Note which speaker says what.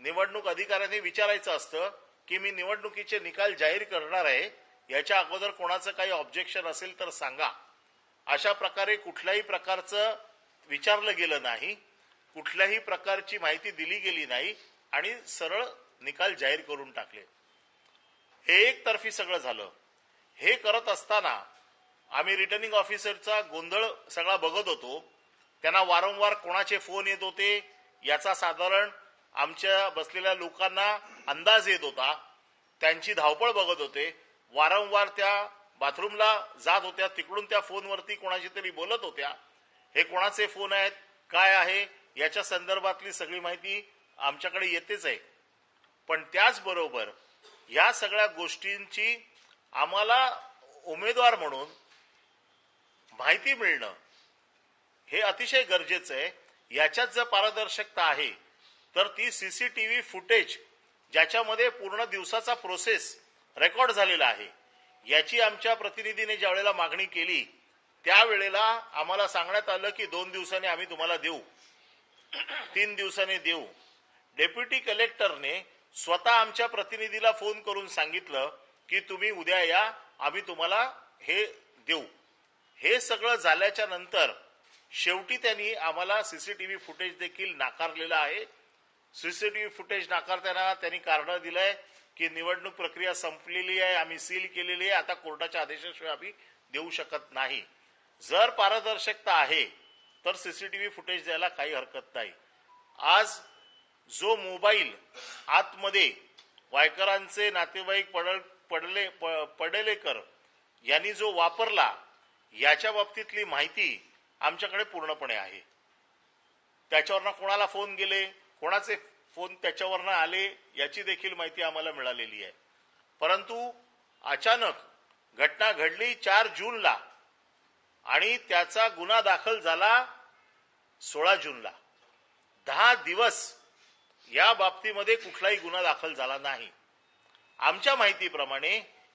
Speaker 1: निवडणूक अधिकाऱ्यांनी विचारायचं असतं की मी निवडणुकीचे निकाल जाहीर करणार आहे याच्या अगोदर कोणाचं काही ऑब्जेक्शन असेल तर सांगा. अशा प्रकारे कुठल्याही प्रकारचं विचारलं गेलं नाही कुठल्याही प्रकारची माहिती दिली गेली नाही आणि सरळ निकाल जाहीर करून टाकले. हे एकतर्फी सगळं झालं. हे करत असताना आम्ही रिटर्निंग ऑफिसरचा गोंधळ सगळा बघत होतो. त्यांना वारंवार कोणाचे फोन येत होते याचा साधारण आमच्या बसलेल्या लोकांना अंदाज येत होता. त्यांची धावपळ बघत होते. वारंवार त्या बाथरूमला जात होत्या. तिकडून त्या फोनवरती कोणाशी तरी बोलत होत्या. हे कोणाचे फोन आहेत? काय आहे? याच्या संदर्भातली सगळी माहिती आमच्याकडे येतेच आहे. पण त्याचबरोबर या सगळ्या गोष्टींची आम्हाला उमेदवार म्हणून माहिती मिळणं हे अतिशय गरजेचं आहे. याच्यात जर पारदर्शकता आहे तर ती सीसीटीव्ही फुटेज ज्याच्यामध्ये पूर्ण दिवसाचा प्रोसेस रेकॉर्ड झालेला आहे याची आमच्या प्रतिनिधीने ज्यावेळेला मागणी केली त्यावेळेला आम्हाला सांगण्यात आलं की दोन दिवसांनी आम्ही तुम्हाला देऊ. तीन दिवसांनी देऊ. डेप्युटी कलेक्टरने स्वतः आमच्या प्रतिनिधीला फोन करून सांगितलं की तुम्ही उद्या या आम्ही तुम्हाला हे देऊ. हे सगळं झाल्याच्यानंतर शेवटी त्यांनी आम्हाला सीसीटीव्ही फुटेज देखील नाकारलेलं आहे. सीसीटीव्ही फुटेज नाकारताना त्यांनी कारण दिलंय की निवडणूक प्रक्रिया संपलेली आहे आम्ही सील केलेली आहे आता कोर्टाच्या आदेशाशिवाय आम्ही देऊ शकत नाही. जर पारदर्शकता आहे तर सीसीटीव्ही फुटेज द्यायला काही हरकत नाही. आज जो मोबाईल आतमध्ये वायकरांचे नातेवाईक पडल पडले पडलेकर यांनी जो वापरला याच्या बाबतीतली माहिती आमच्याकडे पूर्णपणे आहे. त्याच्यावरनं कोणाला फोन गेले? कोणाचे फोन त्याच्यावरनं आले याची देखील माहिती आम्हाला मिळालेली आहे. परंतु अचानक घटना घडली चार जूनला आणि त्याचा गुन्हा दाखल झाला सोळा जूनला. दहा दिवस या बाबतीमध्ये कुठलाही गुन्हा दाखल झाला नाही. आमच्या माहितीप्रमाणे